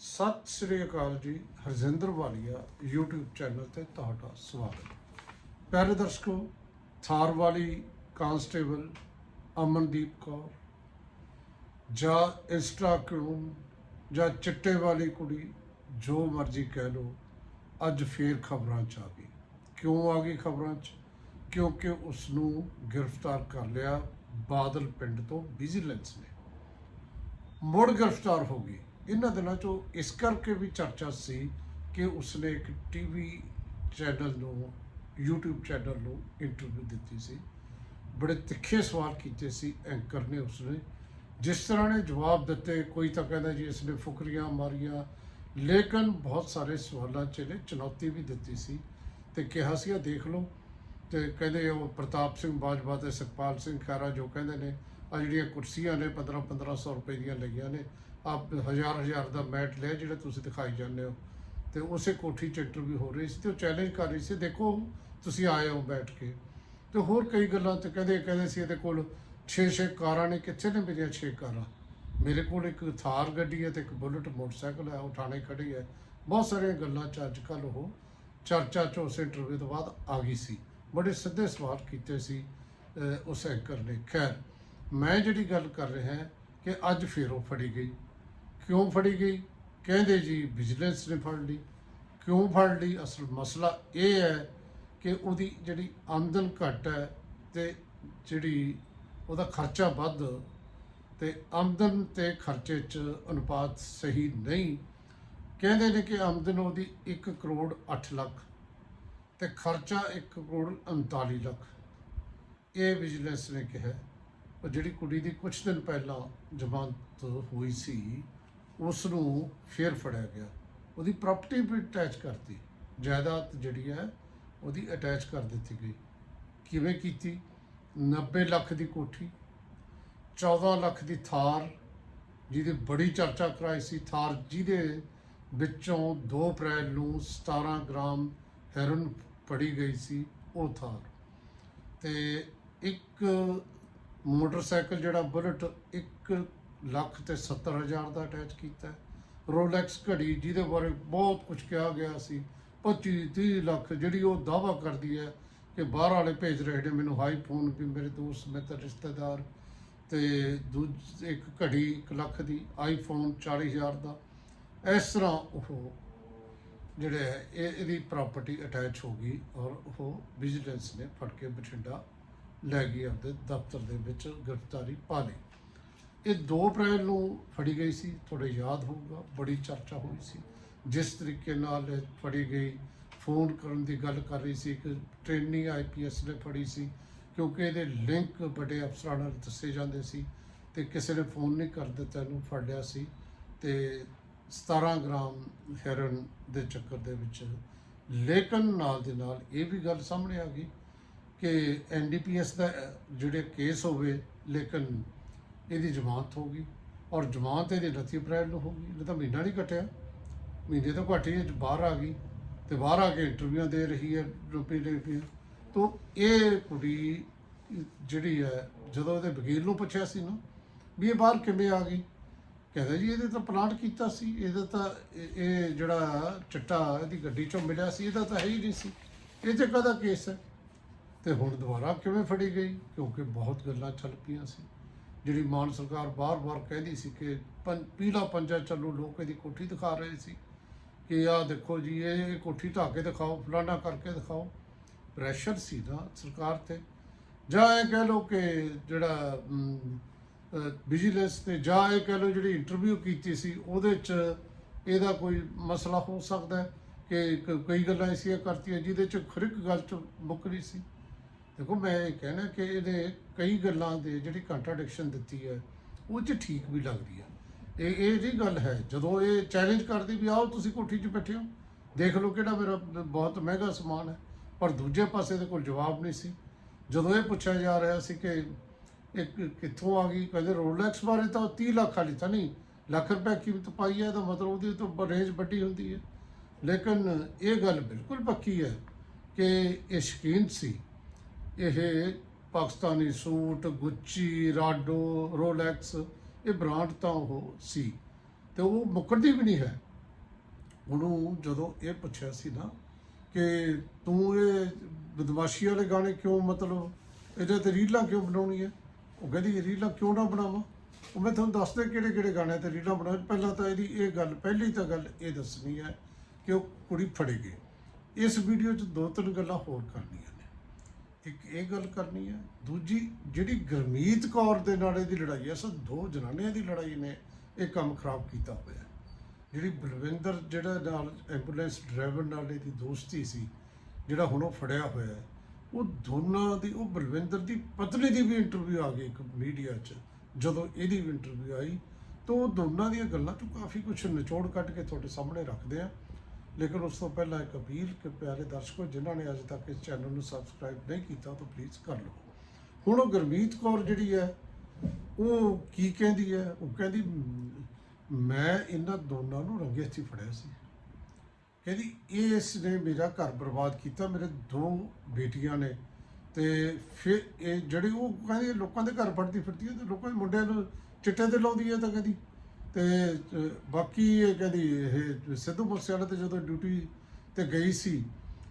ਸਤਿ ਸ੍ਰੀ ਅਕਾਲ ਜੀ, ਹਰਜਿੰਦਰ ਵਾਲੀਆ, YouTube channel ਤੇ ਤੁਹਾਡਾ ਸਵਾਗਤ। ਪਿਆਰੇ ਦਰਸ਼ਕੋ, ਥਾਰ ਵਾਲੀ ਕਾਂਸਟੇਬਲ ਅਮਨਦੀਪ ਕੌਰ ਜਾਂ ਇੰਸਟਾ ਜਾਂ ਚਿੱਟੇ ਵਾਲੀ ਕੁੜੀ, ਜੋ ਮਰਜ਼ੀ ਕਹਿ ਲੋ ਅੱਜ ਫੇਰ ਖਬਰਾਂ ਚ ਆ ਗਈ। ਕਿਉਂ ਆ ਗਈ ਖਬਰਾਂ ਚ? ਕਿਉਂਕਿ ਉਸ ਨੂੰ ਗ੍ਰਿਫਤਾਰ ਕਰ ਲਿਆ ਬਾਦਲ ਪਿੰਡ ਤੋਂ ਵਿਜੀਲੈਂਸ ਨੇ। ਮੁੜ ਗ੍ਰਿਫਤਾਰ ਹੋ ਗਈ। ਇਹਨਾਂ ਦਿਨਾਂ 'ਚੋਂ ਇਸ ਕਰਕੇ ਵੀ ਚਰਚਾ ਸੀ ਕਿ ਉਸਨੇ ਇੱਕ ਟੀਵੀ ਚੈਨਲ ਨੂੰ, YouTube ਚੈਨਲ ਨੂੰ ਇੰਟਰਵਿਊ ਦਿੱਤੀ ਸੀ। ਬੜੇ ਤਿੱਖੇ ਸਵਾਲ ਕੀਤੇ ਸੀ ਐਂਕਰ ਨੇ ਉਸਨੇ। ਜਿਸ ਤਰ੍ਹਾਂ ਨੇ ਜਵਾਬ ਦਿੱਤੇ, ਕੋਈ ਤਾਂ ਕਹਿੰਦਾ ਜੀ ਇਸਨੇ ਫੁਕਰੀਆਂ ਮਾਰੀਆਂ। ਲੇਕਿਨ ਬਹੁਤ ਸਾਰੇ ਸਵਾਲਾਂ 'ਚ ਇਹਨੇ ਚੁਣੌਤੀ ਵੀ ਦਿੱਤੀ ਸੀ ਤੇ ਕਿਹਾ ਸੀ ਆ ਦੇਖ ਲਓ। ਤੇ ਕਹਿੰਦੇ ਉਹ ਪ੍ਰਤਾਪ ਸਿੰਘ ਬਾਜਵਾ ਤੇ ਸੁਖਪਾਲ ਸਿੰਘ ਖਹਿਰਾ ਜੋ ਕਹਿੰਦੇ ਨੇ ਆ ਜਿਹੜੀਆਂ ਕੁਰਸੀਆਂ ਨੇ 15 1500 ਰੁਪਏ ਦੀਆਂ ਲੱਗੀਆਂ ਨੇ ਆਪ ਹਜ਼ਾਰ ਹਜ਼ਾਰ ਦਾ ਮੈਟ ਲਿਆ ਜਿਹੜਾ ਤੁਸੀਂ ਦਿਖਾਈ ਜਾਂਦੇ ਹੋ। ਤੇ ਉਸੇ ਕੋਠੀ ਚ ਇੰਟਰਵਿਊ ਹੋ ਰਹੀ ਸੀ ਤੇ ਉਹ ਚੈਲੰਜ ਕਰ ਰਹੀ ਸੀ, ਦੇਖੋ ਤੁਸੀਂ ਆਏ ਹੋ ਬੈਠ ਕੇ। ਤੇ ਹੋਰ ਕਈ ਗੱਲਾਂ ਤੇ ਕਹਿੰਦੇ ਕਹਿੰਦੇ ਸੀ ਇਹਦੇ ਕੋਲ 6-6 ਕਾਰਾਂ ਨੇ, ਕਿੱਥੇ ਨੇ ਮੇਰੀਆਂ 6 ਕਾਰਾਂ? ਮੇਰੇ ਕੋਲ ਇੱਕ ਥਾਰ ਗੱਡੀ ਹੈ ਤੇ ਇੱਕ ਬੁਲਟ ਮੋਟਰਸਾਈਕਲ ਹੈ, ਉਹ ਥਾਣੇ ਖੜੀ ਹੈ। ਬਹੁਤ ਸਾਰੀਆਂ ਗੱਲਾਂ ਚ ਅੱਜ ਕੱਲ ਉਹ ਚਰਚਾ ਚ ਉਸ ਇੰਟਰਵਿਊ ਤੋਂ ਬਾਅਦ ਆ ਗਈ ਸੀ। ਬੜੇ ਸਿੱਧੇ ਸਵਾਲ ਕੀਤੇ ਸੀ ਉਸ ਐਂਕਰ ਨੇ। ਖੈਰ, ਮੈਂ ਜਿਹੜੀ ਗੱਲ ਕਰ ਰਿਹਾ ਕਿ ਅੱਜ ਫਿਰ ਉਹ ਫੜੀ ਗਈ। ਕਿਉਂ ਫੜੀ ਗਈ? ਕਹਿੰਦੇ ਜੀ ਵਿਜੀਲੈਂਸ ਨੇ ਫੜ ਲਈ। ਕਿਉਂ ਫੜ ਲਈ? ਅਸਲ ਮਸਲਾ ਇਹ ਹੈ ਕਿ ਉਹਦੀ ਜਿਹੜੀ ਆਮਦਨ ਘੱਟ ਹੈ ਤੇ ਜਿਹੜੀ ਉਹਦਾ ਖਰਚਾ ਵੱਧ ਤੇ ਆਮਦਨ ਤੇ ਖਰਚੇ 'ਚ ਅਨੁਪਾਤ ਸਹੀ ਨਹੀਂ। ਕਹਿੰਦੇ ਨੇ ਕਿ ਆਮਦਨ ਉਹਦੀ 1 ਕਰੋੜ 8 ਲੱਖ ਤੇ ਖਰਚਾ 1 ਕਰੋੜ 39 ਲੱਖ। ਇਹ ਵਿਜੀਲੈਂਸ ਨੇ ਕਿਹਾ। ਜਿਹੜੀ ਕੁੜੀ ਦੀ ਕੁਝ ਦਿਨ ਪਹਿਲਾਂ ਜ਼ਮਾਨਤ ਹੋਈ ਸੀ ਉਸ ਨੂੰ ਫੇਰ ਫੜਿਆ ਗਿਆ। ਉਹਦੀ ਪ੍ਰਾਪਰਟੀ ਵੀ ਅਟੈਚ ਕਰਤੀ। ਜਾਇਦਾਦ ਜਿਹੜੀ ਹੈ, ਉਹਦੀ ਅਟੈਚ ਕਰ ਦਿੱਤੀ ਗਈ। ਕਿਵੇਂ ਕੀਤੀ? 90 ਲੱਖ ਦੀ ਕੋਠੀ 14 ਲੱਖ ਦੀ ਥਾਰ, ਜਿਹਦੀ ਬੜੀ ਚਰਚਾ ਕਰਾਈ ਸੀ। ਥਾਰ ਜਿਹਦੇ ਵਿੱਚੋਂ 2 ਅਪ੍ਰੈਲ ਨੂੰ 17 ਗ੍ਰਾਮ ਹੈਰਨ ਫੜੀ ਗਈ ਸੀ, ਉਹ ਥਾਰ। ਤੇ ਇੱਕ ਮੋਟਰਸਾਈਕਲ ਜਿਹੜਾ ਬੁਲਟ, ਇੱਕ ਲੱਖ ਤੇ 70 ਹਜ਼ਾਰ ਦਾ ਅਟੈਚ ਕੀਤਾ। ਰੋਲੈਕਸ ਘੜੀ ਜਿਹਦੇ ਬਾਰੇ ਬਹੁਤ ਕੁਝ ਕਿਹਾ ਗਿਆ ਸੀ। 25 30 ਲੱਖ ਜਿਹੜੀ ਉਹ ਦਾਵਾ ਕਰਦੀ ਹੈ ਕਿ ਬਾਹਰ ਵਾਲੇ ਭੇਜ ਰਹੇ ਨੇ ਮੈਨੂੰ ਆਈਫੋਨ ਵੀ ਮੇਰੇ ਦੋਸਤ ਮਿੱਤਰ ਰਿਸ਼ਤੇਦਾਰ। ਤੇ ਦੂਜ, ਇੱਕ ਘੜੀ 1 ਲੱਖ ਦੀ ਆਈਫੋਨ 40000 ਦਾ। ਇਸ ਤਰ੍ਹਾਂ ਉਹ ਜਿਹੜੇ ਹੈ, ਇਹ ਇਹਦੀ ਪ੍ਰਾਪਰਟੀ ਅਟੈਚ ਹੋ ਗਈ ਔਰ ਉਹ ਵਿਜੀਲੈਂਸ ਨੇ ਫੜ ਕੇ ਬਠਿੰਡਾ ਲੈ ਗਈ, ਆਪਦੇ ਦਫ਼ਤਰ ਦੇ ਵਿੱਚ ਗ੍ਰਿਫਤਾਰੀ ਪਾ ਲਈ। ਇਹ 2 ਅਪ੍ਰੈਲ ਨੂੰ ਫੜੀ ਗਈ ਸੀ, ਤੁਹਾਡੇ ਯਾਦ ਹੋਊਗਾ, ਬੜੀ ਚਰਚਾ ਹੋਈ ਸੀ। ਜਿਸ ਤਰੀਕੇ ਨਾਲ ਇਹ ਫੜੀ ਗਈ, ਫੋਨ ਕਰਨ ਦੀ ਗੱਲ ਕਰ ਰਹੀ ਸੀ, ਇੱਕ ਟ੍ਰੇਨੀ ਆਈਪੀਐਸ ਨੇ ਫੜੀ ਸੀ, ਕਿਉਂਕਿ ਇਹਦੇ ਲਿੰਕ ਵੱਡੇ ਅਫਸਰਾਂ ਨਾਲ ਦੱਸੇ ਜਾਂਦੇ ਸੀ ਤੇ ਕਿਸੇ ਨੇ ਫੋਨ ਨਹੀਂ ਕਰ ਦਿੱਤਾ, ਇਹਨੂੰ ਫੜਿਆ ਸੀ ਤੇ 17 ਗ੍ਰਾਮ ਹੈਰਨ ਦੇ ਚੱਕਰ ਦੇ ਵਿੱਚ ਲੇਕਿਨ ਨਾਲ ਦੇ ਨਾਲ ਇਹ ਵੀ ਗੱਲ ਸਾਹਮਣੇ ਆ ਗਈ ਕਿ ਐਨਡੀਪੀਐਸ ਦਾ ਜਿਹੜੇ ਕੇਸ ਹੋਵੇ, ਲੇਕਿਨ ਇਹਦੀ ਜ਼ਮਾਨਤ ਹੋ ਗਈ। ਔਰ ਜ਼ਮਾਨਤ ਇਹਦੀ 29 ਅਪ੍ਰੈਲ ਨੂੰ ਹੋ ਗਈ। ਇਹ ਤਾਂ ਮਹੀਨਾ ਨਹੀਂ ਕੱਟਿਆ। ਮਹੀਨੇ ਤੋਂ ਘੱਟ ਹੀ ਇਹ ਬਾਹਰ ਆ ਗਈ ਤੇ ਬਾਹਰ ਆ ਕੇ ਇੰਟਰਵਿਊਆਂ ਦੇ ਰਹੀ ਹੈ ਰੂਪੀ ਰੂਪੀ ਤੋਂ ਇਹ ਕੁੜੀ ਜਿਹੜੀ ਹੈ, ਜਦੋਂ ਇਹਦੇ ਵਕੀਲ ਨੂੰ ਪੁੱਛਿਆ ਸੀ ਨਾ ਵੀ ਇਹ ਬਾਹਰ ਕਿਵੇਂ ਆ ਗਈ, ਕਹਿੰਦਾ ਜੀ ਇਹਦੇ ਤਾਂ ਪਲਾਟ ਕੀਤਾ ਸੀ, ਇਹਦਾ ਤਾਂ ਇਹ ਇਹ ਜਿਹੜਾ ਚਿੱਟਾ ਇਹਦੀ ਗੱਡੀ ਚੋਂ ਮਿਲਿਆ ਸੀ, ਇਹਦਾ ਤਾਂ ਹੈ ਹੀ ਨਹੀਂ ਸੀ। ਇਹ ਤੇ ਕਦਾ ਕੇਸ ਹੈ? ਤੇ ਹੁਣ ਦੁਬਾਰਾ ਕਿਵੇਂ ਫੜੀ ਗਈ? ਕਿਉਂਕਿ ਬਹੁਤ ਗੱਲਾਂ ਚੱਲ ਪਈਆਂ ਸੀ। ਜਿਹੜੀ ਮਾਨ ਸਰਕਾਰ ਬਾਰ-ਬਾਰ ਕਹਿੰਦੀ ਸੀ ਕਿ ਪੰ- ਪੀਲਾ ਪੰਜਾ ਚੱਲੂ, ਲੋਕ ਇਹਦੀ ਕੋਠੀ ਦਿਖਾ ਰਹੇ ਸੀ ਕਿ ਆਹ ਦੇਖੋ ਜੀ, ਇਹ ਕੋਠੀ ਢਾਹ ਕੇ ਦਿਖਾਓ, ਫਲਾਣਾ ਕਰਕੇ ਦਿਖਾਓ। ਪ੍ਰੈਸ਼ਰ ਸੀ ਨਾ ਸਰਕਾਰ ਤੇ। ਜਾਂ ਇਹ ਕਹਿ ਲਓ ਕਿ ਜਿਹੜਾ ਵਿਜੀਲੈਂਸ ਤੇ ਜਾਂ ਇਹ ਕਹਿ ਲਓ ਜਿਹੜੀ ਇੰਟਰਵਿਊ ਕੀਤੀ ਸੀ, ਉਹਦੇ ਚ ਇਹਦਾ ਕੋਈ ਮਸਲਾ ਹੋ ਸਕਦਾ ਕਿ ਕ- ਕਈ ਗੱਲਾਂ ਐਸੀਆਂ ਕਰਤੀਆਂ, ਜਿਹਦੇ ਚ ਹਰ ਗੱਲ ਚ ਮੁੱਕਰੀ ਸੀ। ਦੇਖੋ ਮੈਂ ਇਹ ਕਹਿਣਾ ਕਿ ਇਹਦੇ ਕਈ ਗੱਲਾਂ ਦੇ ਜਿਹੜੀ ਕੰਟਰਡਿਕਸ਼ਨ ਦਿੱਤੀ ਹੈ, ਉਹ ਚ ਠੀਕ ਵੀ ਲੱਗਦੀ ਹੈ ਇਹ ਇਹ ਜੀ ਗੱਲ ਹੈ, ਜਦੋਂ ਇਹ ਚੈਲੰਜ ਕਰਦੀ ਵੀ ਆਓ ਤੁਸੀਂ ਕੋਠੀ 'ਚ ਬੈਠੇ ਹੋ, ਦੇਖ ਲਓ ਕਿਹੜਾ ਮੇਰਾ ਬਹੁਤ ਮਹਿੰਗਾ ਸਮਾਨ ਹੈ, ਪਰ ਦੂਜੇ ਪਾਸੇ ਦੇ ਕੋਲ ਜਵਾਬ ਨਹੀਂ ਸੀ। ਜਦੋਂ ਇਹ ਪੁੱਛਿਆ ਜਾ ਰਿਹਾ ਸੀ ਕਿ ਇੱਕ ਕਿੱਥੋਂ ਆ ਗਈ, ਕਹਿੰਦੇ ਰੋਲੈਕਸ ਬਾਰੇ ਤਾਂ ਉਹ 30 ਲੱਖ ਵਾਲੀ ਤਾਂ ਨਹੀਂ, ਲੱਖ ਰੁਪਏ ਕੀਮਤ ਪਾਈ ਹੈ ਤਾਂ ਮਤਲਬ ਉਹਦੀ ਤਾਂ ਰੇਂਜ ਵੱਡੀ ਹੁੰਦੀ ਹੈ। ਲੇਕਿਨ ਇਹ ਗੱਲ ਬਿਲਕੁਲ ਪੱਕੀ ਹੈ ਕਿ ਇਹ ਸ਼ੌਕੀਨ ਸੀ। ਇਹ Pakistani suit, Gucci, Rado, Rolex, ਇਹ ਬ੍ਰਾਂਡ ਤਾਂ ਉਹ ਸੀ। ਤੇ ਉਹ ਮੁੱਕਰਦੀ ਵੀ ਨਹੀਂ ਹੈ। ਉਹਨੂੰ ਜਦੋਂ ਇਹ ਪੁੱਛਿਆ ਸੀ ਨਾ ਕਿ ਤੂੰ ਇਹ ਬਦਮਾਸ਼ੀ ਵਾਲੇ ਗਾਣੇ ਕਿਉਂ ਮਤਲਬ ਇਹਦੇ ਤੇ ਰੀਲਾਂ ਕਿਉਂ ਬਣਾਉਣੀ ਹੈ? ਉਹ ਕਹਿੰਦੀ ਰੀਲਾਂ ਕਿਉਂ ਨਾ ਬਣਾਵਾਂ? ਉਹ ਮੈਂ ਤੁਹਾਨੂੰ ਦੱਸਦਾ ਕਿਹੜੇ ਕਿਹੜੇ ਗਾਣੇ ਤੇ ਰੀਲਾਂ ਬਣਾਉਣ। ਪਹਿਲਾਂ ਤਾਂ ਇਹਦੀ ਇਹ ਗੱਲ, ਪਹਿਲੀ ਤਾਂ ਗੱਲ ਇਹ ਦੱਸਣੀ ਹੈ ਕਿ ਉਹ ਕੁੜੀ ਫੜੀ ਗਈ ਇਸ ਵੀਡੀਓ 'ਚ ਦੋ ਤਿੰਨ ਗੱਲਾਂ ਹੋਰ ਕਰਨੀਆਂ ਨੇ। ਇੱਕ ਇਹ ਗੱਲ ਕਰਨੀ ਹੈ। ਦੂਜੀ, ਜਿਹੜੀ ਗਰਮੀਤ ਕੌਰ ਦੇ ਨਾਲ ਇਹਦੀ ਲੜਾਈ ਹੈ ਸੋ ਦੋ ਜਨਾਨਿਆਂ ਦੀ ਲੜਾਈ ਨੇ, ਇਹ ਕੰਮ ਖਰਾਬ ਕੀਤਾ ਹੋਇਆ ਜਿਹੜੀ ਬਲਵਿੰਦਰ, ਜਿਹੜਾ ਨਾਲ ਐਂਬੂਲੈਂਸ ਡਰਾਈਵਰ ਨਾਲ ਇਹਦੀ ਦੋਸਤੀ ਸੀ, ਜਿਹੜਾ ਹੁਣ ਉਹ ਫੜਿਆ ਹੋਇਆ ਹੈ, ਉਹ ਦੋਨਾਂ ਦੀ, ਉਹ ਬਲਵਿੰਦਰ ਦੀ ਪਤਨੀ ਦੀ ਵੀ ਇੰਟਰਵਿਊ ਆ ਗਈ ਇੱਕ ਮੀਡੀਆ 'ਚ। ਜਦੋਂ ਇਹਦੀ ਵੀ ਇੰਟਰਵਿਊ ਆਈ, ਤਾਂ ਉਹ ਦੋਨਾਂ ਦੀਆਂ ਗੱਲਾਂ ਤੋਂ ਕਾਫੀ ਕੁਝ ਨਿਚੋੜ ਕੱਢ ਕੇ ਤੁਹਾਡੇ ਸਾਹਮਣੇ ਰੱਖਦੇ ਆ। ਲੇਕਿਨ ਉਸ ਤੋਂ ਪਹਿਲਾਂ ਇੱਕ ਅਪੀਲ ਕਿ ਪਿਆਰੇ ਦਰਸ਼ਕੋ, ਜਿਨ੍ਹਾਂ ਨੇ ਅਜੇ ਤੱਕ ਇਸ ਚੈਨਲ ਨੂੰ ਸਬਸਕ੍ਰਾਈਬ ਨਹੀਂ ਕੀਤਾ, ਤਾਂ ਪਲੀਜ਼ ਕਰ ਲਓ ਹੁਣ ਉਹ ਗੁਰਮੀਤ ਕੌਰ ਜਿਹੜੀ ਹੈ, ਉਹ ਕੀ ਕਹਿੰਦੀ ਹੈ? ਉਹ ਕਹਿੰਦੀ, ਮੈਂ ਇਹਨਾਂ ਦੋਨਾਂ ਨੂੰ ਰੰਗੇ ਹੱਥੀਂ ਫੜਿਆ ਸੀ। ਕਹਿੰਦੀ, ਇਹ ਇਸ ਨੇ ਮੇਰਾ ਘਰ ਬਰਬਾਦ ਕੀਤਾ, ਮੇਰੇ ਦੋ ਬੇਟੀਆਂ ਨੇ। ਤੇ ਫਿਰ ਇਹ ਜਿਹੜੇ ਉਹ ਕਹਿੰਦੀ, ਲੋਕਾਂ ਦੇ ਘਰ ਫੜਦੀ ਫਿਰਦੀ ਹੈ, ਤੇ ਲੋਕਾਂ ਦੇ ਮੁੰਡਿਆਂ ਨੂੰ ਚਿੱਟੇ ਤੇ ਲਾਉਂਦੀ ਹੈ ਤਾਂ ਕਹਿੰਦੀ ਤੇ ਬਾਕੀ ਇਹ ਕਹਿੰਦੀ, ਇਹ ਸਿੱਧੂ ਮੂਸੇਵਾਲੇ ਤੇ ਜਦੋਂ ਡਿਊਟੀ ਤੇ ਗਈ ਸੀ,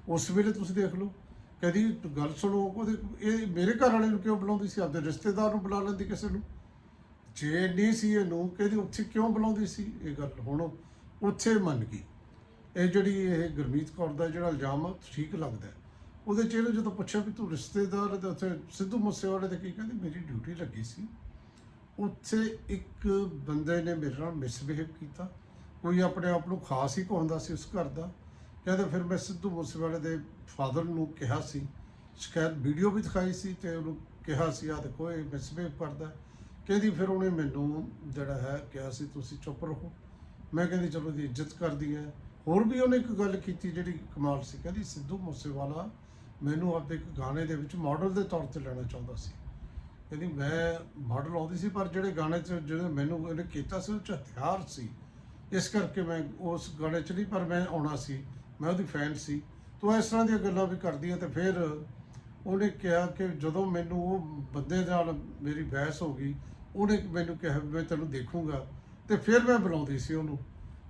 ਉਸ ਵੇਲੇ ਤੁਸੀਂ ਦੇਖ ਲਓ। ਕਹਿੰਦੀ, ਗੱਲ ਸੁਣੋ, ਉਹਦੇ, ਇਹ ਮੇਰੇ ਘਰ ਵਾਲੇ ਨੂੰ ਕਿਉਂ ਬੁਲਾਉਂਦੀ ਸੀ? ਆਪਦੇ ਰਿਸ਼ਤੇਦਾਰ ਨੂੰ ਬੁਲਾ ਲੈਂਦੀ ਕਿਸੇ ਨੂੰ? ਜੇ ਨਹੀਂ ਸੀ ਇਹਨੂੰ, ਕਹਿੰਦੀ, ਉੱਥੇ ਕਿਉਂ ਬੁਲਾਉਂਦੀ ਸੀ? ਇਹ ਗੱਲ ਹੁਣ ਉੱਥੇ ਮੰਨ ਗਈ। ਇਹ ਜਿਹੜੀ ਇਹ ਗੁਰਮੀਤ ਕੌਰ ਦਾ ਜਿਹੜਾ ਇਲਜ਼ਾਮ ਆ, ਠੀਕ ਲੱਗਦਾ। ਹੈ। ਉਹਦੇ ਚਿਹਰੇ ਜਦੋਂ ਪੁੱਛਿਆ ਵੀ ਤੂੰ ਰਿਸ਼ਤੇਦਾਰ ਤੇ ਉੱਥੇ ਸਿੱਧੂ ਮੂਸੇਵਾਲੇ ਤੇ ਕੀ ਕਹਿੰਦੀ, ਮੇਰੀ ਡਿਊਟੀ ਲੱਗੀ ਸੀ। ਉੱਥੇ ਇੱਕ ਬੰਦੇ ਨੇ ਮੇਰੇ ਨਾਲ ਮਿਸਬਿਹੇਵ ਕੀਤਾ। ਕੋਈ ਆਪਣੇ ਆਪ ਨੂੰ ਖਾਸ ਹੀ ਕਹਾਉਂਦਾ ਸੀ ਉਸ ਘਰ ਦਾ। ਕਹਿੰਦੇ ਫਿਰ ਮੈਂ ਸਿੱਧੂ ਮੂਸੇਵਾਲੇ ਦੇ ਫਾਦਰ ਨੂੰ ਕਿਹਾ ਸੀ। ਸ਼ਿਕਾਇਤ ਵੀਡੀਓ ਵੀ ਦਿਖਾਈ ਸੀ ਤੇ ਉਹਨੂੰ ਕਿਹਾ ਸੀ ਆ ਦੇਖੋ, ਇਹ ਮਿਸਬਿਹੇਵ ਕਰਦਾ ਕਹਿੰਦੀ ਫਿਰ ਉਹਨੇ ਮੈਨੂੰ ਜਿਹੜਾ ਹੈ ਕਿਹਾ ਸੀ, ਤੁਸੀਂ ਚੁੱਪ ਰਹੋ। ਮੈਂ ਕਹਿੰਦੀ, ਚਲੋ ਦੀ ਇੱਜ਼ਤ ਕਰਦੀ ਹੈ। ਹੋਰ ਵੀ ਉਹਨੇ ਇੱਕ ਗੱਲ ਕੀਤੀ ਜਿਹੜੀ ਕਮਾਲ ਸੀ। ਕਹਿੰਦੀ, ਸਿੱਧੂ ਮੂਸੇਵਾਲਾ ਮੈਨੂੰ ਆਪਦੇ ਇੱਕ ਗਾਣੇ ਦੇ ਵਿੱਚ ਮਾਡਲ ਦੇ ਤੌਰ ਤੇ ਲੈਣਾ ਚਾਹੁੰਦਾ ਸੀ। ਕਹਿੰਦੀ ਮੈਂ ਮਾਡਲ ਆਉਂਦੀ ਸੀ, ਪਰ ਜਿਹੜੇ ਗਾਣੇ 'ਚ ਜਿਹੜੇ ਮੈਨੂੰ ਇਹਨੇ ਕੀਤਾ ਸੀ, ਉਹ 'ਚ ਹਥਿਆਰ ਸੀ। ਇਸ ਕਰਕੇ ਮੈਂ ਉਸ ਗਾਣੇ 'ਚ ਨਹੀਂ, ਪਰ ਮੈਂ ਆਉਣਾ ਸੀ। ਮੈਂ ਉਹਦੀ ਫੈਨ ਸੀ। ਤੋ ਇਸ ਤਰ੍ਹਾਂ ਦੀਆਂ ਗੱਲਾਂ ਵੀ ਕਰਦੀ ਹੈ ਤੇ ਫਿਰ ਉਹਨੇ ਕਿਹਾ ਕਿ ਜਦੋਂ ਮੈਨੂੰ ਉਹ ਬੰਦੇ ਨਾਲ ਮੇਰੀ ਬਹਿਸ ਹੋ ਗਈ, ਉਹਨੇ ਮੈਨੂੰ ਕਿਹਾ ਵੀ ਮੈਂ ਤੈਨੂੰ ਦੇਖੂੰਗਾ। ਤੇ ਫਿਰ ਮੈਂ ਬੁਲਾਉਂਦੀ ਸੀ ਉਹਨੂੰ।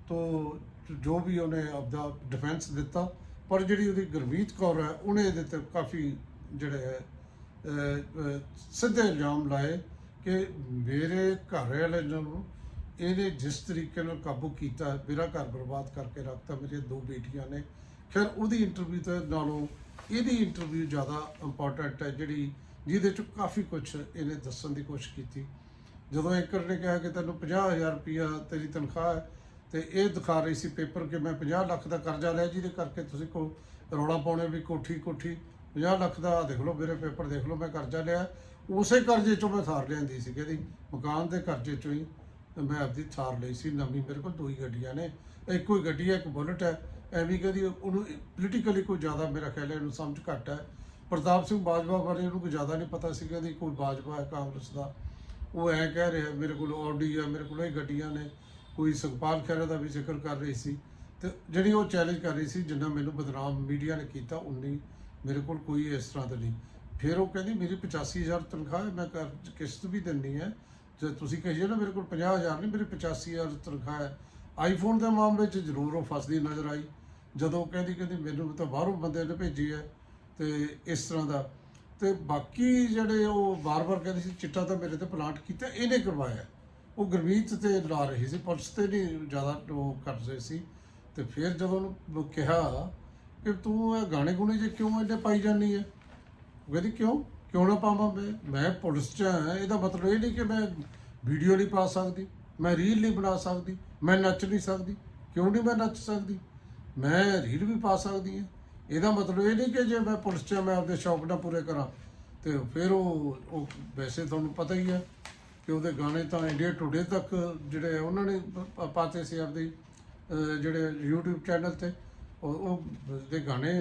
ਤੋ ਜੋ ਵੀ ਉਹਨੇ ਆਪਦਾ ਡਿਫੈਂਸ ਦਿੱਤਾ, ਪਰ ਜਿਹੜੀ ਉਹਦੀ ਗੁਰਮੀਤ ਕੌਰ ਹੈ, ਉਹਨੇ ਇਹਦੇ ਤੇ ਕਾਫੀ ਜਿਹੜੇ ਹੈ ਸਿੱਧੇ ਇਲਜ਼ਾਮ ਲਾਏ ਕਿ ਮੇਰੇ ਘਰ ਵਾਲੇ ਨੂੰ ਇਹਨੇ ਜਿਸ ਤਰੀਕੇ ਨਾਲ ਕਾਬੂ ਕੀਤਾ, ਮੇਰਾ ਘਰ ਬਰਬਾਦ ਕਰਕੇ ਰੱਖਤਾ, ਮੇਰੀਆਂ ਦੋ ਬੇਟੀਆਂ ਨੇ। ਖੈਰ, ਉਹਦੀ ਇੰਟਰਵਿਊ ਤੇ ਨਾਲੋਂ ਇਹਦੀ ਇੰਟਰਵਿਊ ਜ਼ਿਆਦਾ ਇੰਪੋਰਟੈਂਟ ਹੈ, ਜਿਹੜੀ ਜਿਹਦੇ ਚ ਕਾਫੀ ਕੁਝ ਇਹਨੇ ਦੱਸਣ ਦੀ ਕੋਸ਼ਿਸ਼ ਕੀਤੀ। ਜਦੋਂ ਐਂਕਰ ਨੇ ਕਿਹਾ ਕਿ ਤੈਨੂੰ 50000 ਰੁਪਇਆ ਤੇਰੀ ਤਨਖਾਹ ਹੈ, ਤੇ ਇਹ ਦਿਖਾ ਰਹੀ ਸੀ ਪੇਪਰ ਕਿ ਮੈਂ 50 ਲੱਖ ਦਾ ਕਰਜ਼ਾ ਲਿਆ ਜਿਹਦੇ ਕਰਕੇ ਤੁਸੀਂ ਕੋ ਰੌਲਾ ਪਾਉਣੇ ਵੀ ਕੋਠੀ ਕੋਠੀ 50 ਲੱਖ ਦਾ ਦੇਖ ਲਓ, ਮੇਰੇ ਪੇਪਰ ਦੇਖ ਲਓ, ਮੈਂ ਕਰਜ਼ਾ ਲਿਆ। ਉਸੇ ਕਰਜ਼ੇ ਚੋਂ ਮੈਂ ਥਾਰ ਲਿਆਂਦੀ ਸੀ ਕਹਿੰਦੀ ਮਕਾਨ ਦੇ ਕਰਜ਼ੇ ਚੋਂ ਹੀ ਤੇ ਮੈਂ ਆਪਦੀ ਥਾਰ ਲਈ ਸੀ, ਨਵੀਂ ਮੇਰੇ ਕੋਲ ਦੋ ਹੀ ਗੱਡੀਆਂ ਨੇ। ਇੱਕੋ ਹੀ ਗੱਡੀ ਹੈ, ਇੱਕ ਬੁਲਟ ਹੈ। ਐਵੇਂ ਕਹਿੰਦੀ, ਉਹਨੂੰ ਪੋਲੀਟੀਕਲੀ ਕੋਈ ਜ਼ਿਆਦਾ ਮੇਰਾ ਖਿਆਲ ਹੈ, ਇਹਨੂੰ ਸਮਝ ਘੱਟ ਹੈ। ਪ੍ਰਤਾਪ ਸਿੰਘ ਬਾਜਵਾ ਬਾਰੇ ਉਹਨੂੰ ਕੋਈ ਜ਼ਿਆਦਾ ਨਹੀਂ ਪਤਾ ਸੀ ਕਹਿੰਦੀ ਕੋਈ ਬਾਜਵਾ ਹੈ ਕਾਂਗਰਸ ਦਾ। ਉਹ ਐ ਕਹਿ ਰਿਹਾ, ਮੇਰੇ ਕੋਲ ਆਡੀ ਆ, ਮੇਰੇ ਕੋਲ ਇਹ ਗੱਡੀਆਂ ਨੇ। ਕੋਈ ਸੁਖਪਾਲ ਖਹਿਰਾ ਦਾ ਵੀ ਜ਼ਿਕਰ ਕਰ ਰਹੀ ਸੀ। ਤੇ ਜਿਹੜੀ ਉਹ ਚੈਲੰਜ ਕਰ ਰਹੀ ਸੀ, ਜਿੰਨਾ ਮੈਨੂੰ ਬਦਨਾਮ ਮੀਡੀਆ ਨੇ ਕੀਤਾ, ਉਨੀ ਮੇਰੇ ਕੋਲ ਕੋਈ ਇਸ ਤਰ੍ਹਾਂ ਦਾ ਨਹੀਂ। ਫਿਰ ਉਹ ਕਹਿੰਦੀ, ਮੇਰੀ 85000 ਤਨਖਾਹ ਹੈ, ਮੈਂ ਕਰ ਕਿਸ਼ਤ ਵੀ ਦਿੰਨੀ ਹੈ। ਜੇ ਤੁਸੀਂ ਕਹੀਏ ਨਾ, ਮੇਰੇ ਕੋਲ 50000 ਨਹੀਂ, ਮੇਰੀ 85000 ਤਨਖਾਹ ਹੈ। ਆਈਫੋਨ ਦੇ ਮਾਮਲੇ 'ਚ ਜ਼ਰੂਰ ਉਹ ਫਸਦੀ ਨਜ਼ਰ ਆਈ। ਜਦੋਂ ਕਹਿੰਦੀ ਕਹਿੰਦੀ, ਮੈਨੂੰ ਤਾਂ ਬਾਹਰੋਂ ਬੰਦੇ ਨੇ ਭੇਜੀ ਹੈ। ਤੇ ਇਸ ਤਰ੍ਹਾਂ ਦਾ। ਤੇ ਬਾਕੀ ਜਿਹੜੇ ਉਹ ਬਾਰ-ਬਾਰ ਕਹਿੰਦੇ ਸੀ, ਚਿੱਟਾ ਤਾਂ ਮੇਰੇ ਤੇ ਪਲਾਂਟ ਕੀਤਾ, ਇਹਨੇ ਕਰਵਾਇਆ। ਉਹ ਗੁਰਮੀਤ ਤੇ ਲਾ ਰਹੀ ਸੀ, ਪੁਲਿਸ ਤੇ ਨਹੀਂ ਜ਼ਿਆਦਾ ਉਹ ਕਰ ਰਹੇ ਸੀ। ਤੇ ਫਿਰ ਜਦੋਂ ਉਹਨੂੰ ਕਿਹਾ ਕਿ ਤੂੰ ਇਹ ਗਾਣੇ ਗੁਣੇ ਜੇ ਕਿਉਂ ਇਹਨੇ ਪਾਈ ਜਾਂਦੀ ਹੈ? ਉਹ ਕਹਿੰਦੀ ਕਿਉਂ? ਕਿਉਂ ਨਾ ਪਾਵਾਂ? ਮੈਂ ਮੈਂ ਪੁਲਿਸ 'ਚ ਹਾਂ। ਇਹਦਾ ਮਤਲਬ ਇਹ ਨਹੀਂ ਕਿ ਮੈਂ ਵੀਡੀਓ ਨਹੀਂ ਪਾ ਸਕਦੀ। ਮੈਂ ਰੀਲ ਨਹੀਂ ਬਣਾ ਸਕਦੀ। ਮੈਂ ਨੱਚ ਨਹੀਂ ਸਕਦੀ। ਕਿਉਂ ਨਹੀਂ ਮੈਂ ਨੱਚ ਸਕਦੀ? ਮੈਂ ਰੀਲ ਵੀ ਪਾ ਸਕਦੀ ਹਾਂ। ਇਹਦਾ ਮਤਲਬ ਇਹ ਨਹੀਂ ਕਿ ਜੇ ਮੈਂ ਪੁਲਿਸ 'ਚ ਹਾਂ, ਮੈਂ ਆਪਦੇ ਸ਼ੌਕ ਨਾ ਪੂਰੇ ਕਰਾਂ। ਤੇ ਫਿਰ ਉਹ ਉਹ ਵੈਸੇ ਤੁਹਾਨੂੰ ਪਤਾ ਹੀ ਹੈ ਕਿ ਉਹਦੇ ਗਾਣੇ ਤਾਂ ਇੰਡੀਆ ਟੁਡੇ ਤੱਕ ਜਿਹੜੇ ਉਹਨਾਂ ਨੇ ਪਾਤੇ ਸੀ ਆਪਦੇ ਜਿਹੜੇ YouTube ਚੈਨਲ ਤੇ। ਉਹ ਉਹ ਦੇ ਗਾਣੇ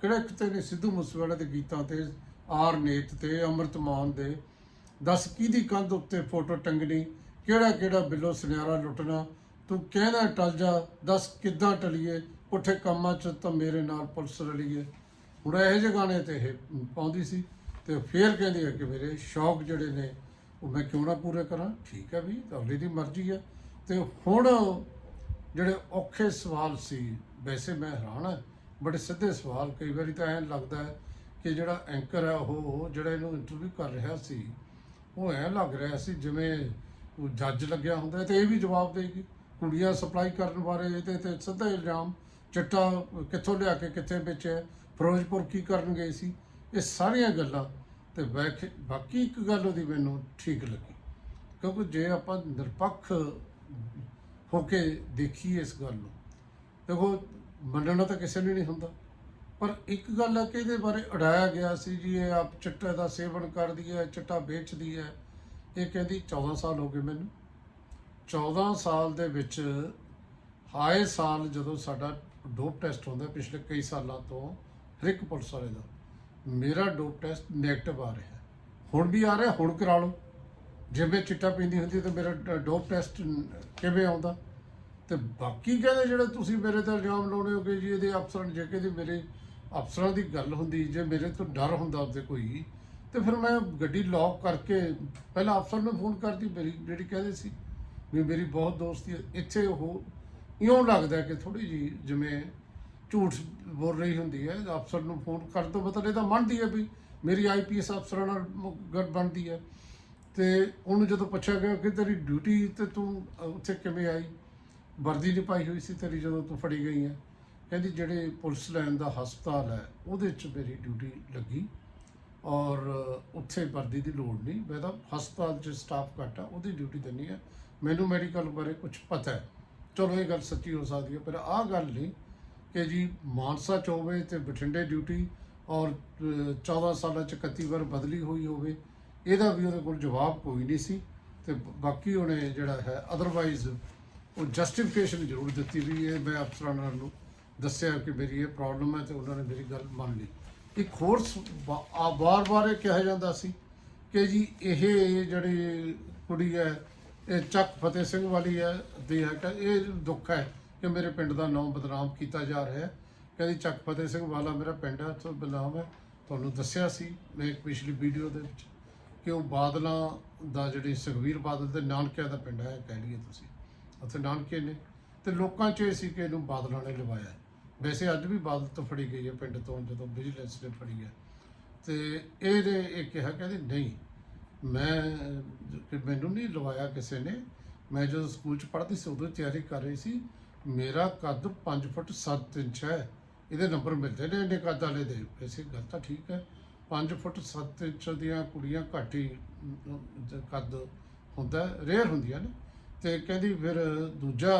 ਕਿਹੜੇ ਕਿਤੇ ਨੇ ਸਿੱਧੂ ਮੂਸੇਵਾਲੇ ਦੇ ਗੀਤਾਂ ਤੇ, ਆਰ ਨੇਤ ਤੇ, ਅੰਮ੍ਰਿਤ ਮਾਨ ਦੇ। ਦੱਸ ਕਿਹਦੀ ਕੰਧ ਉੱਤੇ ਫੋਟੋ ਟੰਗਣੀ, ਕਿਹੜਾ ਕਿਹੜਾ ਬਿੱਲੋ ਸੁਨਿਆਰਾ ਲੁੱਟਣਾ। ਤੂੰ ਕਹਿਣਾ ਟਲ ਜਾ, ਦੱਸ ਕਿੱਦਾਂ ਟਲੀਏ। ਪੁੱਠੇ ਕੰਮਾਂ 'ਚ ਤਾਂ ਮੇਰੇ ਨਾਲ ਪੁਲਿਸ ਰਲੀਏ। ਹੁਣ ਇਹੋ ਜਿਹੇ ਗਾਣੇ ਤੇ ਇਹ ਪਾਉਂਦੀ ਸੀ ਤੇ ਫੇਰ ਕਹਿੰਦੀ ਹੈ ਕਿ ਮੇਰੇ ਸ਼ੌਕ ਜਿਹੜੇ ਨੇ, ਉਹ ਮੈਂ ਕਿਉਂ ਨਾ ਪੂਰੇ ਕਰਾਂ? ਠੀਕ ਹੈ ਵੀ, ਤੁਹਾਡੀ ਦੀ ਮਰਜ਼ੀ ਹੈ ਤੇ ਹੁਣ ਜਿਹੜੇ ਔਖੇ ਸਵਾਲ ਸੀ, ਵੈਸੇ ਮੈਂ ਹੈਰਾਨ ਹਾਂ ਬੜੇ ਸਿੱਧੇ ਸਵਾਲ ਕਈ ਵਾਰੀ ਤਾਂ ਐਂ ਲੱਗਦਾ ਹੈ ਕਿ ਜਿਹੜਾ ਐਂਕਰ ਹੈ ਉਹ ਜਿਹੜਾ ਇਹਨੂੰ ਇੰਟਰਵਿਊ ਕਰ ਰਿਹਾ ਸੀ, ਉਹ ਐਂ ਲੱਗ ਰਿਹਾ ਸੀ ਜਿਵੇਂ ਉਹ ਜੱਜ ਲੱਗਿਆ ਹੁੰਦਾ ਹੈ ਤੇ ਇਹ ਵੀ ਜਵਾਬ ਦੇਗੀ। ਕੁੜੀਆਂ ਸਪਲਾਈ ਕਰਨ ਬਾਰੇ ਇਹਦੇ ਤੇ ਸਿੱਧਾ ਇਲਜ਼ਾਮ, ਚਿੱਟਾ ਕਿੱਥੋਂ ਲਿਆ ਕੇ ਕਿੱਥੇ ਵੇਚਿਆ ਫਿਰੋਜ਼ਪੁਰ ਕੀ ਕਰਨ ਗਏ ਸੀ, ਇਹ ਸਾਰੀਆਂ ਗੱਲਾਂ, ਤੇ ਵੈਖ- ਬਾਕੀ ਇੱਕ ਗੱਲ ਉਹਦੀ ਮੈਨੂੰ ਠੀਕ ਲੱਗੀ। ਕਿਉਂਕਿ ਜੇ ਆਪਾਂ ਨਿਰਪੱਖ ਹੋ ਕੇ ਦੇਖੀਏ ਇਸ ਗੱਲ ਨੂੰ। ਦੇਖੋ, ਮੰਨਣਾ ਤਾਂ ਕਿਸੇ ਨੇ ਨਹੀਂ ਹੁੰਦਾ। ਪਰ ਇੱਕ ਗੱਲ ਹੈ ਕਿ ਇਹਦੇ ਬਾਰੇ ਅੜਾਇਆ ਗਿਆ ਸੀ ਜੀ, ਇਹ ਆਪ ਚਿੱਟੇ ਦਾ ਸੇਵਨ ਕਰਦੀ ਹੈ, ਚਿੱਟਾ ਵੇਚਦੀ ਹੈ। ਇਹ ਕਹਿੰਦੀ 14 ਸਾਲ ਹੋ ਗਏ ਮੈਨੂੰ। 14 ਸਾਲ ਦੇ ਵਿੱਚ ਹਾਏ ਸਾਲ ਜਦੋਂ ਸਾਡਾ ਡੋਪ ਟੈਸਟ ਹੁੰਦਾ ਪਿਛਲੇ ਕਈ ਸਾਲਾਂ ਤੋਂ ਹਰ ਇੱਕ ਪੁਲਿਸ ਵਾਲੇ ਦਾ, ਮੇਰਾ ਡੋਪ ਟੈਸਟ 네ਗੇਟਿਵ ਆ ਰਿਹਾ। ਹੁਣ ਵੀ ਆ ਰਿਹਾ, ਹੁਣ ਕਰਾ ਲਓ। ਜੇ ਮੈਂ ਚਿੱਟਾ ਪੀਂਦੀ ਹੁੰਦੀ ਤਾਂ ਮੇਰਾ ਡ- ਡੋਪ ਟੈਸਟ ਕਿਵੇਂ ਆਉਂਦਾ? ਤੇ ਬਾਕੀ ਕਹਿੰਦੇ ਜਿਹੜੇ ਤੁਸੀਂ ਮੇਰੇ ਤੇ ਇਲਜ਼ਾਮ ਲਾਉਣੇ ਹੋ ਕਿ ਜੀ, ਇਹਦੇ ਅਫਸਰਾਂ ਨੇ ਜੇ ਕਿ ਮੇਰੇ ਅਫਸਰਾਂ ਦੀ ਗੱਲ ਹੁੰਦੀ, ਜੇ ਮੇਰੇ ਤੋਂ ਡਰ ਹੁੰਦਾ ਉਹਦੇ ਕੋਈ, ਤੇ ਫਿਰ ਮੈਂ ਗੱਡੀ ਲੌਕ ਕਰਕੇ ਪਹਿਲਾਂ ਅਫਸਰ ਨੂੰ ਫੋਨ ਕਰਦੀ, ਮੇਰੀ ਜਿਹੜੀ ਕਹਿੰਦੇ ਸੀ ਵੀ ਮੇਰੀ ਬਹੁਤ ਦੋਸਤੀ ਹੈ, ਇੱਥੇ ਉਹ ਇਉਂ ਲੱਗਦਾ ਕਿ ਥੋੜੀ ਜੀ ਜਿਵੇਂ ਝੂਠ ਬੋਲ ਰਹੀ ਹੁੰਦੀ ਹੈ, ਅਫਸਰ ਨੂੰ ਫੋਨ ਕਰ ਤੋਂ ਮਤਲਬ ਇਹ ਤਾਂ ਮੰਨਦੀ ਹੈ ਵੀ ਮੇਰੀ ਆਈਪੀਐਸ ਅਫਸਰਾਂ ਨਾਲ ਮ- ਗੱਲ ਬਣਦੀ ਹੈ। ਤੇ ਉਹਨੂੰ ਜਦੋਂ ਪੁੱਛਿਆ ਗਿਆ ਕਿ ਤੇਰੀ ਡਿਊਟੀ ਤੇ ਤੂੰ ਉੱਥੇ ਕਿਵੇਂ ਆਈ? ਵਰਦੀ ਨਹੀਂ ਪਾਈ ਹੋਈ ਸੀ ਤੇਰੀ ਜਦੋਂ ਤੂੰ ਫੜੀ ਗਈ ਹੈ। ਕਹਿੰਦੀ ਜਿਹੜੇ ਪੁਲਿਸ ਲਾਈਨ ਦਾ ਹਸਪਤਾਲ ਹੈ ਉਹਦੇ 'ਚ ਮੇਰੀ ਡਿਊਟੀ ਲੱਗੀ ਔਰ ਉੱਥੇ ਵਰਦੀ ਦੀ ਲੋੜ ਨਹੀਂ। ਮੈਂ ਤਾਂ ਹਸਪਤਾਲ 'ਚ ਸਟਾਫ ਘੱਟ ਆ ਉਹਦੀ ਡਿਊਟੀ ਦਿੰਨੀ ਹੈ। ਮੈਨੂੰ ਮੈਡੀਕਲ ਬਾਰੇ ਕੁਝ ਪਤਾ ਹੈ। ਚਲੋ ਇਹ ਗੱਲ ਸੱਚੀ ਹੋ ਸਕਦੀ ਹੈ ਪਰ ਆਹ ਗੱਲ ਨਹੀਂ ਕਿ ਜੀ ਮਾਨਸਾ 'ਚ ਹੋਵੇ ਤੇ ਬਠਿੰਡੇ ਡਿਊਟੀ ਔਰ ਅ, 14 ਸਾਲਾਂ 'ਚ 31 ਵਾਰ ਬਦਲੀ ਹੋਈ ਹੋਵੇ। ਇਹਦਾ ਵੀ ਉਹਦੇ ਕੋਲ ਜਵਾਬ ਕੋਈ ਨਹੀਂ ਸੀ ਤੇ ਬਾਕੀ ਉਹਨੇ ਜਿਹੜਾ ਹੈ ਅਦਰਵਾਈਜ਼ ਉਹ ਜਸਟੀਫਿਕੇਸ਼ਨ ਜ਼ਰੂਰ ਦਿੱਤੀ ਵੀ ਇਹ ਮੈਂ ਅਫਸਰਾਂ ਨਾਲ ਨੂੰ ਦੱਸਿਆ ਕਿ ਮੇਰੀ ਇਹ ਪ੍ਰੋਬਲਮ ਹੈ ਤੇ ਉਹਨਾਂ ਨੇ ਮੇਰੀ ਗੱਲ ਮੰਨ ਲਈ। ਇੱਕ ਹੋਰ ਬਾਰ-ਬਾਰ ਇਹ ਕਿਹਾ ਜਾਂਦਾ ਸੀ ਕਿ ਜੀ ਇਹ ਜਿਹੜੀ ਕੁੜੀ ਹੈ, ਇਹ ਚੱਕ ਫਤਿਹ ਸਿੰਘ ਵਾਲੀ ਹੈ, ਦੀ ਹੈ ਕਿ ਇਹ ਦੁੱਖ ਹੈ ਕਿ ਮੇਰੇ ਪਿੰਡ ਦਾ ਨਾਮ ਬਦਨਾਮ ਕੀਤਾ ਜਾ ਰਿਹਾ ਹੈ। ਕਹਿੰਦੀ ਚੱਕ ਫਤਿਹ ਸਿੰਘ ਵਾਲਾ ਮੇਰਾ ਪਿੰਡ ਹੈ ਤੋਂ ਬਦਨਾਮ ਹੈ। ਤੁਹਾਨੂੰ ਦੱਸਿਆ ਸੀ ਮੈਂ ਇੱਕ ਪਿਛਲੀ ਵੀਡੀਓ ਦੇ ਵਿੱਚ। ਕਿ ਉਹ ਬਾਦਲਾਂ ਦਾ ਜਿਹੜੀ ਸੁਖਵੀਰ ਬਾਦਲ ਦੇ ਨਾਨਕਿਆਂ ਦਾ ਪਿੰਡ ਹੈ, ਕਹਿ ਲਈਏ ਤੁਸੀਂ। ਉੱਥੇ ਨਾਨਕੇ ਨੇ ਤੇ ਲੋਕਾਂ 'ਚ ਇਹ ਸੀ ਕਿ ਇਹਨੂੰ ਬਾਦਲਾਂ ਨੇ ਲਵਾਇਆ। ਵੈਸੇ ਅੱਜ ਵੀ ਬਾਦਲ ਤੋਂ ਫੜੀ ਗਈ ਹੈ, ਪਿੰਡ ਤੋਂ ਜਦੋਂ ਵਿਜੀਲੈਂਸ ਨੇ ਫੜੀ ਹੈ। ਤੇ ਇਹਨੇ ਇਹ ਕਿਹਾ ਕਹਿੰਦੇ, ਨਹੀਂ, ਮੈਂ ਕਿ ਮੈਨੂੰ ਨਹੀਂ ਲਵਾਇਆ ਕਿਸੇ ਨੇ। ਮੈਂ ਜਦੋਂ ਸਕੂਲ 'ਚ ਪੜ੍ਹਦੀ ਸੀ, ਉਦੋਂ ਤਿਆਰੀ ਕਰ ਰਹੀ ਸੀ। ਮੇਰਾ ਕੱਦ 5 ਫੁੱਟ 7 ਇੰਚ ਹੈ। ਇਹਦੇ ਨੰਬਰ ਮਿਲਦੇ ਨੇ ਇਹਨੇ ਕੱਦ ਵਾਲੇ ਦੇ। ਵੈਸੇ ਗੱਲ ਤਾਂ ਠੀਕ ਹੈ। 5 ਫੁੱਟ 7 ਇੰਚ ਦੀਆਂ ਕੁੜੀਆਂ ਘੱਟ ਹੀ ਕੱਦ ਹੁੰਦਾ ਰੇਅਰ ਹੁੰਦੀਆਂ ਨੇ। ਤੇ ਕਹਿੰਦੀ ਫਿਰ ਦੂਜਾ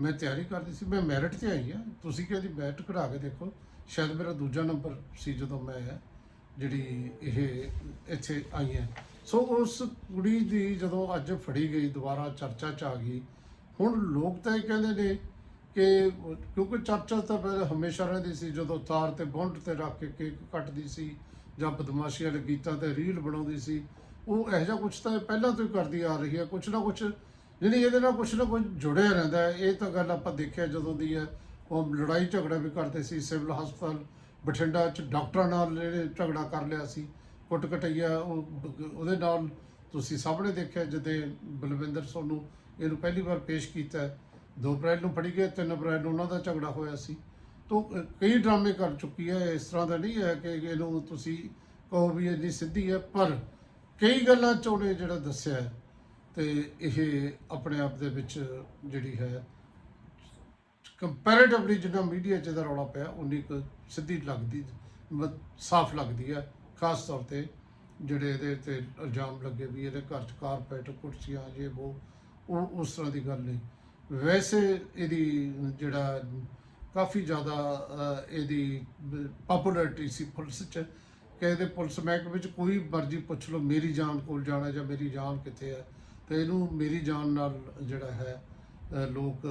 ਮੈਂ ਤਿਆਰੀ ਕਰਦੀ ਸੀ, ਮੈਂ ਮੈਰਿਟ ਤੇ ਆਈ ਆ ਤੁਸੀਂ ਕਹਿੰਦੀ ਮੈਰਿਟ ਕਢਾ ਕੇ ਦੇਖੋ, ਸ਼ਾਇਦ ਮੇਰਾ ਦੂਜਾ ਨੰਬਰ ਸੀ ਜਦੋਂ ਮੈਂ ਜਿਹੜੀ ਇਹ ਇੱਥੇ ਆਈ ਹੈ। ਸੋ ਉਸ ਕੁੜੀ ਦੀ ਜਦੋਂ ਅੱਜ ਫੜੀ ਗਈ, ਦੁਬਾਰਾ ਚਰਚਾ ਚ ਆ ਗਈ, ਹੁਣ ਲੋਕ ਤਾਂ ਇਹ ਕਹਿੰਦੇ ਨੇ ਕਿ ਕਿਉਂਕਿ ਚਰਚਾ ਤਾਂ ਪਹਿਲਾਂ ਹਮੇਸ਼ਾ ਰਹਿੰਦੀ ਸੀ, ਜਦੋਂ ਤਾਰ ਤੇ ਬੌਂਡ ਤੇ ਰੱਖ ਕੇ ਕੇਕ ਕੱਟਦੀ ਸੀ ਜਾਂ ਬਦਮਾਸ਼ੀ ਵਾਲੇ ਗੀਤਾਂ ਤੇ ਰੀਲ ਬਣਾਉਂਦੀ ਸੀ, ਉਹ ਇਹੋ ਜਿਹਾ ਕੁਝ ਤਾਂ ਪਹਿਲਾਂ ਤੋਂ ਹੀ ਕਰਦੀ ਆ ਰਹੀ ਹੈ ਕੁਝ ਨਾ ਕੁਝ ਜਿਹੜੀ ਇਹਦੇ ਨਾਲ ਕੁਝ ਨਾ ਕੁਝ ਜੁੜਿਆ ਰਹਿੰਦਾ ਹੈ ਇਹ ਤਾਂ ਗੱਲ ਆਪਾਂ ਦੇਖਿਆ ਜਦੋਂ ਦੀ ਹੈ ਉਹ ਲੜਾਈ ਝਗੜਾ ਵੀ ਕਰਦੇ ਸੀ, ਸਿਵਲ ਹਸਪਤਾਲ ਬਠਿੰਡਾ ਚ ਡਾਕਟਰਾਂ ਨਾਲ ਜਿਹੜੇ ਝਗੜਾ ਕਰ ਲਿਆ ਸੀ, ਕੁੱਟ ਕਟਈਆ ਉਹਦੇ ਨਾਲ ਤੁਸੀਂ ਸਾਹਮਣੇ ਦੇਖਿਆ ਜਦੇ ਬਲਵਿੰਦਰ ਸੋਨੂੰ ਇਹਨੂੰ ਪਹਿਲੀ ਵਾਰ ਪੇਸ਼ ਕੀਤਾ ਹੈ। 2 ਅਪ੍ਰੈਲ ਨੂੰ ਫੜੀ ਗਏ 3 ਅਪ੍ਰੈਲ ਨੂੰ ਉਹਨਾਂ ਦਾ ਝਗੜਾ ਹੋਇਆ ਸੀ ਤੋ ਕਈ ਡਰਾਮੇ ਕਰ ਚੁੱਕੀ ਹੈ ਇਸ ਤਰ੍ਹਾਂ ਦਾ ਨਹੀਂ ਹੈ ਕਿ ਇਹਨੂੰ ਤੁਸੀਂ ਕਹੋ ਵੀ ਇੰਨੀ ਸਿੱਧੀ ਹੈ ਪਰ ਕਈ ਗੱਲਾਂ ਚ ਉਹਨੇ ਜਿਹੜਾ ਦੱਸਿਆ ਹੈ, ਤੇ ਇਹ ਆਪਣੇ ਆਪ ਦੇ ਵਿੱਚ ਜਿਹੜੀ ਹੈ ਕੰਪੈਰੀਟਿਵਲੀ ਜਿੰਨਾ ਮੀਡੀਆ 'ਚ ਇਹਦਾ ਰੌਲਾ ਪਿਆ ਉਨੀ ਕੁ ਸਿੱਧੀ ਲੱਗਦੀ ਸਾਫ਼ ਲੱਗਦੀ ਹੈ ਖਾਸ ਤੌਰ ਤੇ ਜਿਹੜੇ ਇਹਦੇ ਤੇ ਇਲਜ਼ਾਮ ਲੱਗੇ ਵੀ ਇਹਦੇ ਘਰ 'ਚ ਕਾਰਪੈਟ ਕੁਰਸੀਆਂ ਜੇ ਉਹ ਉਹ ਉਸ ਤਰ੍ਹਾਂ ਦੀ ਗੱਲ ਨਹੀਂ। ਵੈਸੇ ਇਹਦੀ ਜਿਹੜਾ ਕਾਫੀ ਜ਼ਿਆਦਾ ਇਹਦੀ ਪਪੂਲੈਰਿਟੀ ਸੀ ਪੁਲਿਸ 'ਚ। ਕਿ ਇਹਦੇ ਪੁਲਿਸ ਮਹਿਕਮੇ ਵਿੱਚ ਕੋਈ ਮਰਜ਼ੀ ਪੁੱਛ ਲਓ, ਮੇਰੀ ਜਾਨ ਕੋਲ ਜਾਣਾ ਜਾਂ ਮੇਰੀ ਜਾਨ ਕਿੱਥੇ ਹੈ। ਤੇ ਇਹਨੂੰ ਮੇਰੀ ਜਾਨ ਨਾਲ ਜਿਹੜਾ ਹੈ ਲੋਕ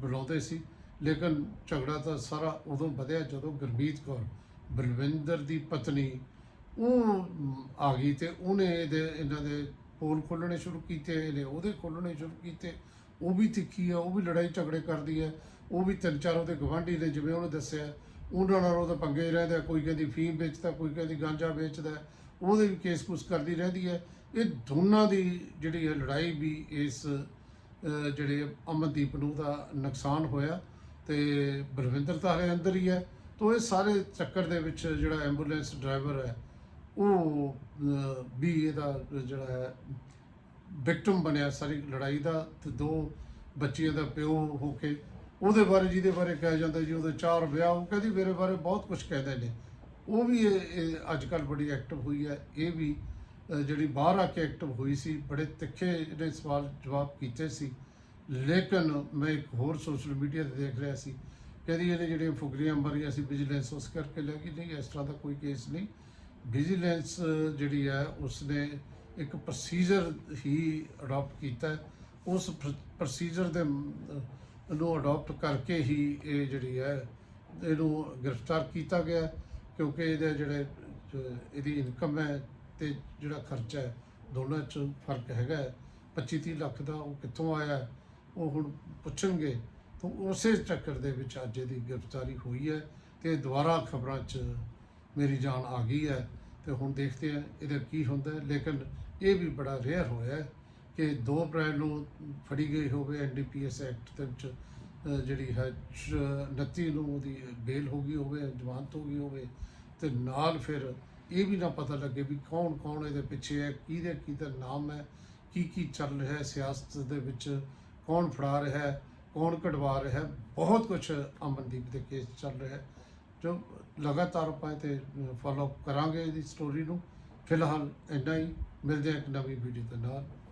ਬੁਲਾਉਂਦੇ ਸੀ। ਲੇਕਿਨ ਝਗੜਾ ਤਾਂ ਸਾਰਾ ਉਦੋਂ ਵਧਿਆ ਜਦੋਂ ਗੁਰਮੀਤ ਕੌਰ ਬਲਵਿੰਦਰ ਦੀ ਪਤਨੀ ਉਹ ਆ ਗਈ ਤੇ ਉਹਨੇ ਇਹਦੇ, ਇਹਨਾਂ ਦੇ ਪੋਲ ਖੋਲਣੇ ਸ਼ੁਰੂ ਕੀਤੇ, ਇਹਨੇ ਉਹਦੇ ਖੋਲਣੇ ਸ਼ੁਰੂ ਕੀਤੇ। ਉਹ ਵੀ ਤਿੱਖੀ ਆ, ਉਹ ਵੀ ਲੜਾਈ ਝਗੜੇ ਕਰਦੀ ਹੈ। ਉਹ ਵੀ ਤਿੰਨ ਚਾਰ ਉਹਦੇ ਗਵਾਂਢੀ ਨੇ, ਜਿਵੇਂ ਉਹਨੇ ਦੱਸਿਆ, ਉਹਨਾਂ ਨਾਲ ਉਹਦਾ ਪੰਗੇ ਰਹਿੰਦਾ, ਕੋਈ ਕਹਿੰਦੀ ਫੀਮ ਵੇਚਦਾ, ਕੋਈ ਕਹਿੰਦੀ ਗਾਂਜਾ ਵੇਚਦਾ, ਉਹਦੇ ਵੀ ਕੇਸ ਕੁਸ ਕਰਦੀ ਰਹਿੰਦੀ ਹੈ। ਇਹ ਦੋਨਾਂ ਦੀ ਜਿਹੜੀ ਹੈ ਲੜਾਈ ਵੀ ਇਸ ਜਿਹੜੇ ਅਮਨਦੀਪ ਨੂੰ ਦਾ ਨੁਕਸਾਨ ਹੋਇਆ ਤੇ ਬਲਵਿੰਦਰ ਤਾਂ ਹਲੇ ਅੰਦਰ ਹੀ ਹੈ। ਤੋਂ ਇਹ ਸਾਰੇ ਚੱਕਰ ਦੇ ਵਿੱਚ ਜਿਹੜਾ ਐਂਬੂਲੈਂਸ ਡਰਾਈਵਰ ਹੈ, ਉਹ ਵੀ ਇਹਦਾ ਜਿਹੜਾ ਹੈ, ਵਿਕਟਮ ਬਣਿਆ ਸਾਰੀ ਲੜਾਈ ਦਾ ਤੇ ਦੋ ਬੱਚੀਆਂ ਦਾ ਪਿਓ ਹੋ ਕੇ ਉਹਦੇ ਬਾਰੇ ਜਿਹਦੇ ਬਾਰੇ ਕਿਹਾ ਜਾਂਦਾ ਜੀ, ਉਹਦੇ ਚਾਰ ਵਿਆਹ, ਉਹ ਕਹਿੰਦੀ ਮੇਰੇ ਬਾਰੇ ਬਹੁਤ ਕੁਝ ਕਹਿੰਦੇ ਨੇ। ਉਹ ਵੀ ਇਹ ਅੱਜ ਕੱਲ ਬੜੀ ਐਕਟਿਵ ਹੋਈ ਹੈ। ਇਹ ਵੀ ਜਿਹੜੀ ਬਾਹਰ ਆ ਕੇ ਐਕਟਿਵ ਹੋਈ ਸੀ, ਬੜੇ ਤਿੱਖੇ ਇਹਨੇ ਸਵਾਲ ਜਵਾਬ ਕੀਤੇ ਸੀ। ਲੇਕਿਨ ਮੈਂ ਇੱਕ ਹੋਰ ਸੋਸ਼ਲ ਮੀਡੀਆ ਤੇ ਦੇਖ ਰਿਹਾ ਸੀ। ਕਹਿੰਦੀ ਇਹਨੇ ਜਿਹੜੀਆਂ ਫੁਗਰੀਆਂ ਮਾਰੀਆਂ ਸੀ ਵਿਜੀਲੈਂਸ ਉਸ ਕਰਕੇ ਲੈ ਗਈ, ਨਹੀਂ, ਇਸ ਤਰ੍ਹਾਂ ਦਾ ਕੋਈ ਕੇਸ ਨਹੀਂ। ਵਿਜੀਲੈਂਸ ਜਿਹੜੀ ਹੈ, ਉਸਨੇ ਇੱਕ ਪ੍ਰੋਸੀਜਰ ਹੀ ਅਡਾਪਟ ਕੀਤਾ। ਉਸ ਪ੍ਰੋਸੀਜਰ ਦੇ ਨੂੰ ਅਡਾਪਟ ਕਰਕੇ ਹੀ ਇਹ ਜਿਹੜੀ ਹੈ, ਇਹਨੂੰ ਗ੍ਰਿਫਤਾਰ ਕੀਤਾ ਗਿਆ ਕਿਉਂਕਿ ਇਹਦੇ ਜਿਹੜੇ, ਇਹਦੀ ਇਨਕਮ ਹੈ ਤੇ ਜਿਹੜਾ ਖਰਚਾ ਹੈ, ਦੋਨਾਂ 'ਚ ਫ਼ਰਕ ਹੈਗਾ 25 30 ਲੱਖ ਦਾ ਉਹ ਕਿੱਥੋਂ ਆਇਆ, ਉਹ ਹੁਣ ਪੁੱਛਣਗੇ। ਤਾਂ ਉਸੇ ਚੱਕਰ ਦੇ ਵਿੱਚ ਅੱਜ ਇਹਦੀ ਗ੍ਰਿਫਤਾਰੀ ਹੋਈ ਹੈ ਤੇ ਦੁਬਾਰਾ ਖਬਰਾਂ 'ਚ ਮੇਰੀ ਜਾਨ ਆ ਗਈ ਹੈ ਤੇ ਹੁਣ ਦੇਖਦੇ ਹਾਂ ਇਹਦਾ ਕੀ ਹੁੰਦਾ ਲੇਕਿਨ ਇਹ ਵੀ ਬੜਾ ਰੇਅਰ ਹੋਇਆ ਕਿ 2 ਅਪ੍ਰੈਲ ਨੂੰ ਫੜੀ ਗਈ ਹੋਵੇ ਐਨਡੀਪੀਐਸ ਐਕਟ ਦੇ ਵਿੱਚ ਜਿਹੜੀ ਹੈ 29 ਨੂੰ ਉਹਦੀ ਬੇਲ ਹੋ ਗਈ ਹੋਵੇ, ਜ਼ਮਾਨਤ ਹੋ ਗਈ ਹੋਵੇ, ਤੇ ਨਾਲ ਫਿਰ ਇਹ ਵੀ ਨਾ ਪਤਾ ਲੱਗੇ ਵੀ ਕੌਣ ਕੌਣ ਇਹਦੇ ਪਿੱਛੇ ਹੈ, ਕਿਹਦੇ ਕਿਹਦਾ ਨਾਮ ਹੈ, ਕੀ ਕੀ ਚੱਲ ਰਿਹਾ ਹੈ ਸਿਆਸਤ ਦੇ ਵਿੱਚ, ਕੌਣ ਫੜਾ ਰਿਹਾ ਹੈ, ਕੌਣ ਕਢਵਾ ਰਿਹਾ ਹੈ, ਬਹੁਤ ਕੁਝ ਅਮਨਦੀਪ ਦੇ ਕੇਸ ਚੱਲ ਰਿਹਾ ਹੈ। ਜੋ ਲਗਾਤਾਰ ਆਪਾਂ ਤੇ ਫਾਲੋ ਕਰਾਂਗੇ ਇਹਦੀ ਸਟੋਰੀ ਨੂੰ, ਫਿਲਹਾਲ ਇੰਨਾ ਹੀ, ਮਿਲਦੇ ਹਾਂ ਇੱਕ ਨਵੀਂ ਵੀਡੀਓ ਦੇ ਨਾਲ।